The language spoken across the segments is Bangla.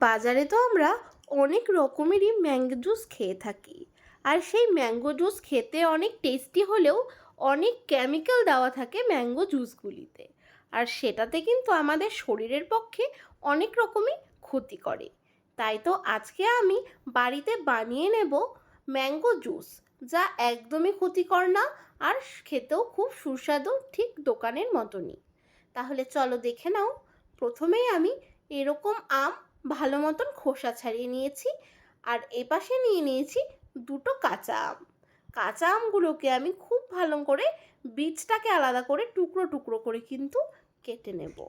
বাজারে তো আমরা অনেক রকমেরই ম্যাঙ্গো জুস খেয়ে থাকি। আর সেই ম্যাঙ্গো জুস খেতে অনেক টেস্টি হলেও অনেক কেমিক্যাল দেওয়া থাকে ম্যাঙ্গো জুসগুলিতে। আর সেটাতে কিন্তু আমাদের শরীরের পক্ষে অনেক রকমই ক্ষতি করে। তাই তো আজকে আমি বাড়িতে বানিয়ে নেব ম্যাঙ্গো জুস, যা একদমই ক্ষতিকর না আর খেতেও খুব সুস্বাদু ঠিক দোকানের মতনই। তাহলে চলো দেখে নাও, প্রথমেই আমি এরকম আম ভালো মতন খোসা ছাড়িয়ে নিয়েছি আর এপাশে নিয়ে নিয়েছি দুটো কাঁচা আম। কাঁচা আমগুলোকে আমি খুব ভালো করে বীজটাকে আলাদা করে টুকরো টুকরো করে কিন্তু কেটে নেব।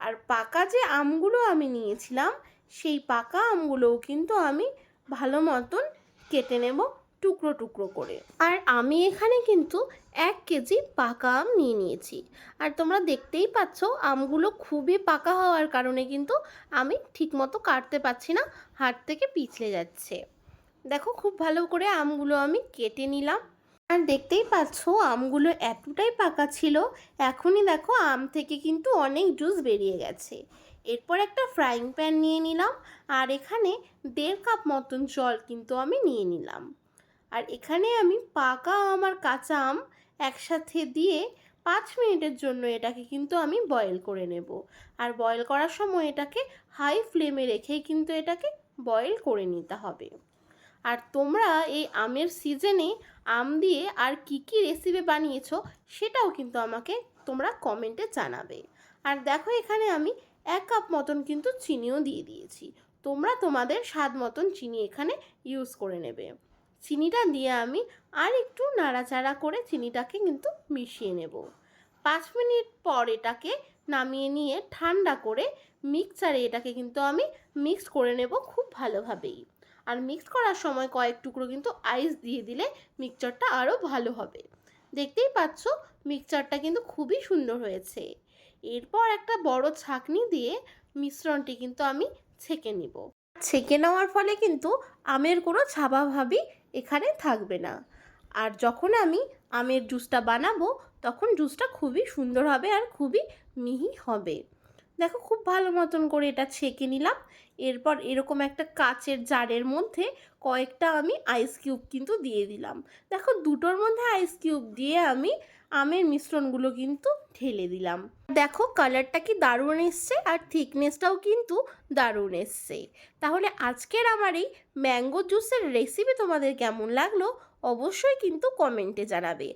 আর পাকা যে আমগুলো আমি নিয়েছিলাম, সেই পাকা আমগুলোও কিন্তু আমি ভালো মতন কেটে নেব। টুকরো টুকরো করে। আর আমি এখানে কিন্তু এক কেজি পাকা আম নিয়ে নিয়েছি। আর তোমরা দেখতেই পাচ্ছ, আমগুলো খুবই পাকা হওয়ার কারণে কিন্তু আমি ঠিকমতো কাটতে পারছি না, হাত থেকে পিছলে যাচ্ছে। দেখো, খুব ভালো করে আমগুলো আমি কেটে নিলাম। আর দেখতেই পাচ্ছ, আমগুলো এতটাই পাকা ছিল, এখনই দেখো আম থেকে কিন্তু অনেক জুস বেরিয়ে গেছে। এরপর একটা ফ্রাইং প্যান নিয়ে নিলাম, আর এখানে দেড় কাপ মতন জল কিন্তু আমি নিয়ে নিলাম। আর এখানে আমি পাকা আম আর কাঁচা আম একসাথে দিয়ে পাঁচ মিনিটের জন্য এটাকে কিন্তু আমি বয়েল করে নেব। আর বয়েল করার সময় এটাকে হাই ফ্লেমে রেখেই কিন্তু এটাকে বয়েল করে নিতে হবে। আর তোমরা এই আমের সিজনে আম দিয়ে আর কি কি রেসিপি বানিয়েছো সেটাও কিন্তু আমাকে তোমরা কমেন্টে জানাবে। আর দেখো এখানে আমি এক কাপ মতন কিন্তু চিনিও দিয়ে দিয়েছি। তোমরা তোমাদের স্বাদ মতন চিনি এখানে ইউজ করে নেবে। চিনিটা দিয়ে আমি আর একটু নাড়াচাড়া করে চিনিটাকে কিন্তু মিশিয়ে নেব। পাঁচ মিনিট পর এটাকে নামিয়ে নিয়ে ঠান্ডা করে মিক্সচারে এটাকে কিন্তু আমি মিক্স করে নেব খুব ভালোভাবেই। আর মিক্স করার সময় কয়েক টুকরো কিন্তু আইস দিয়ে দিলে মিক্সচারটা আরও ভালো হবে। দেখতেই পাচ্ছ মিক্সচারটা কিন্তু খুবই সুন্দর হয়েছে। এরপর একটা বড় ছাঁকনি দিয়ে মিশ্রণটি কিন্তু আমি ছেঁকে নিব। ছেঁকে নেওয়ার ফলে কিন্তু আমের কোনো ছাপাভাবই এখানে থাকবে না। আর যখন আমি আমের জুসটা বানাবো, তখন জুসটা খুবই সুন্দর হবে আর খুবই মিহি হবে। দেখো খুব ভালো মতন করে এটা ছেঁকে নিলাম। এরপর এরকম একটা কাচের জারের মধ্যে কয়েকটা আমি আইস কিউব কিন্তু দিয়ে দিলাম। দেখো দুটোর মধ্যে আইস কিউব দিয়ে আমি আমের মিশ্রণগুলো কিন্তু ঢেলে দিলাম। দেখো কালারটা কি দারুণ এসছে আর থিকনেসটাও কিন্তু দারুণ এসছে। তাহলে আজকের আমার এই ম্যাঙ্গো জুসের রেসিপি তোমাদের কেমন লাগল? অবশ্যই কিন্তু কমেন্টে জানাবে।